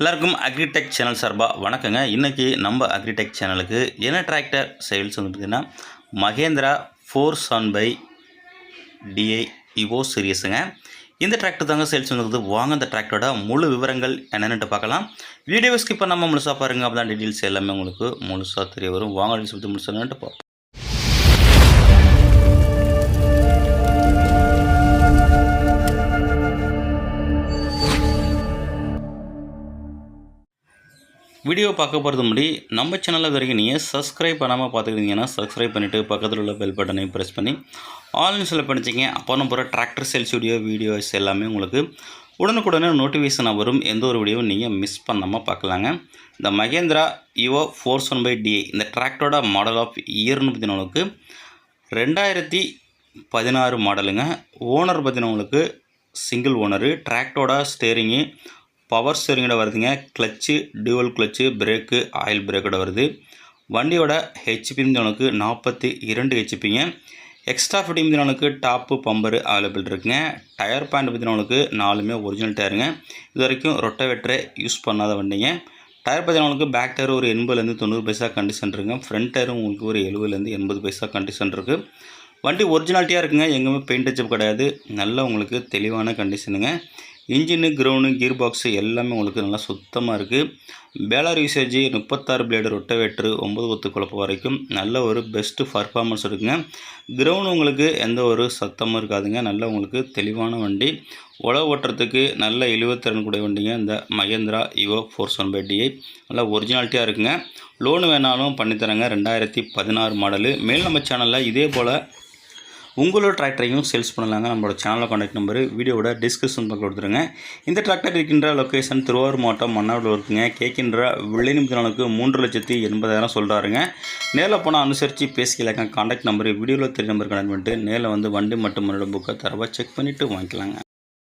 எல்லாருக்கும் agritech channel சார்பாக வணக்கங்க. இன்றைக்கி நம்ம அக்ரிடெக் சேனலுக்கு என்ன டிராக்டர் சேல்ஸ் வந்து பார்த்திங்கன்னா மகேந்திரா ஃபோர் சான் பை டிஐ இவோ சீரியஸுங்க இந்த டிராக்டர் தாங்க சேல்ஸ் வந்துருக்குது வாங்க இந்த டிராக்டரோட முழு விவரங்கள் என்னென்னு பார்க்கலாம். வீடியோ ஸ்கிப் பண்ணாமல் முழுசாக பாருங்கள் அப்போ தான் டீட்டெயில்ஸ் எல்லாமே உங்களுக்கு முழுசாக தெரிய வரும். வாங்க டீல்ஸ் பற்றி முழுசாக பார்ப்போம். வீடியோ பார்க்க போகிறது முன்னாடி நம்ம சேனலில் வரைக்கும் நீங்கள் சப்ஸ்கிரைப் பண்ணாமல் பார்த்துக்கிட்டீங்கன்னா சப்ஸ்கிரைப் பண்ணிவிட்டு பக்கத்தில் உள்ள பெல் பட்டனை ப்ரெஸ் பண்ணி ஆன்லைன் செலக்ட் பண்ணிச்சிங்க அப்போ நம்ம போகிற டிராக்டர் சேல்ஸ் வீடியோ வீடியோஸ் எல்லாமே உங்களுக்கு உடனுக்குடனே நோட்டிஃபிகேஷன் வரும். எந்த ஒரு வீடியோவும் நீங்கள் மிஸ் பண்ணாமல் பார்க்கலாங்க. இந்த Mahindra Yuvo four one five DI இந்த டிராக்டரோட மாடல் ஆஃப் இயர்னு பார்த்தீங்கன்னா ரெண்டாயிரத்தி பதினாறு மாடலுங்க ஓனர் பார்த்தீங்கன்னா சிங்கிள் ஓனரு டிராக்டரோட ஸ்டேரிங்கு பவர் ஸ்டேரிங்கோட வருதுங்க. Clutch dual clutch brake oil பிரேக்கோட வருது. வண்டியோட ஹெச்பி உனக்கு நாற்பத்தி இரண்டு ஹெச்பிங்க எக்ஸ்ட்ரா ஃபிட்டிங் உனக்கு டாப்பு பம்பரு அவைலபிள் இருக்குங்க. டயர் பேண்ட் பற்றினவனுக்கு நாலுமே ஒரிஜினல் டயருங்க இது வரைக்கும் ரொட்டவேட்டரை யூஸ் பண்ணாத வண்டிங்க. டயர் பார்த்தீங்கன்னா பேக் டயர் ஒரு எண்பதுலேருந்து தொண்ணூறு பைசா கண்டிஷன் இருக்குங்க. ஃப்ரண்ட் டயரும் உங்களுக்கு ஒரு எழுபதுலேருந்து எண்பது பைசா கண்டிஷன் இருக்குது வண்டி ஒரிஜினாலிட்டியாக இருக்குங்க. எங்கேயுமே பெயிண்ட் அச்சப் கிடையாது. நல்ல உங்களுக்கு தெளிவான கண்டிஷனுங்க இன்ஜினு கிரவுண்டு கியர் பாக்ஸு எல்லாமே உங்களுக்கு நல்லா சுத்தமாக இருக்குது பேலார் யூசேஜ் முப்பத்தாறு பிளேடு ரொட்டவேட்ரு ஒம்பது ஒத்து குழப்ப வரைக்கும் நல்ல ஒரு பெஸ்ட்டு பர்ஃபார்மன்ஸ் இருக்குங்க. கிரவுண்டு உங்களுக்கு எந்த ஒரு சத்தமும் இருக்காதுங்க. நல்ல உங்களுக்கு தெளிவான வண்டி. உழவு ஓட்டுறதுக்கு நல்ல இழுவத்திறன் கூடிய வண்டிங்க. இந்த Mahindra Yuvo four one five DI நல்லா ஒரிஜினாலிட்டியாக இருக்குங்க. லோனு வேணாலும் பண்ணித்தரங்க. ரெண்டாயிரத்தி பதினாறு மாடலு மேல் நம்ம சேனலில் இதே போல் உங்களோட டிராக்டரையும் சேல்ஸ் பண்ணலாங்க. நம்மளோட சேனலில் காண்டாக்ட் நம்பர் வீடியோட டிஸ்கிரிப்ஷன் பக்கம் கொடுத்துருங்க. இந்த டிராக்டர் இருக்கின்ற லொக்கேஷன் திருவாரூர் மாவட்டம் மன்னாவில் இருக்குங்க. கேட்கின்ற விலை நிமிடங்களுக்கு மூன்று லட்சத்தி எண்பதாயிரம் சொல்கிறாருங்க நேரில் போனால் அனுசரித்து பேசிக்கலாங்க. காண்டாக்ட் நம்பர் வீடியோவில் தெரிய நம்பர் கனெக்ட் பண்ணிட்டு நேரில் வந்து வண்டி மட்டும் மன்னோட புக்கை தரவாக செக் பண்ணிவிட்டு வாங்கிக்கலாங்க.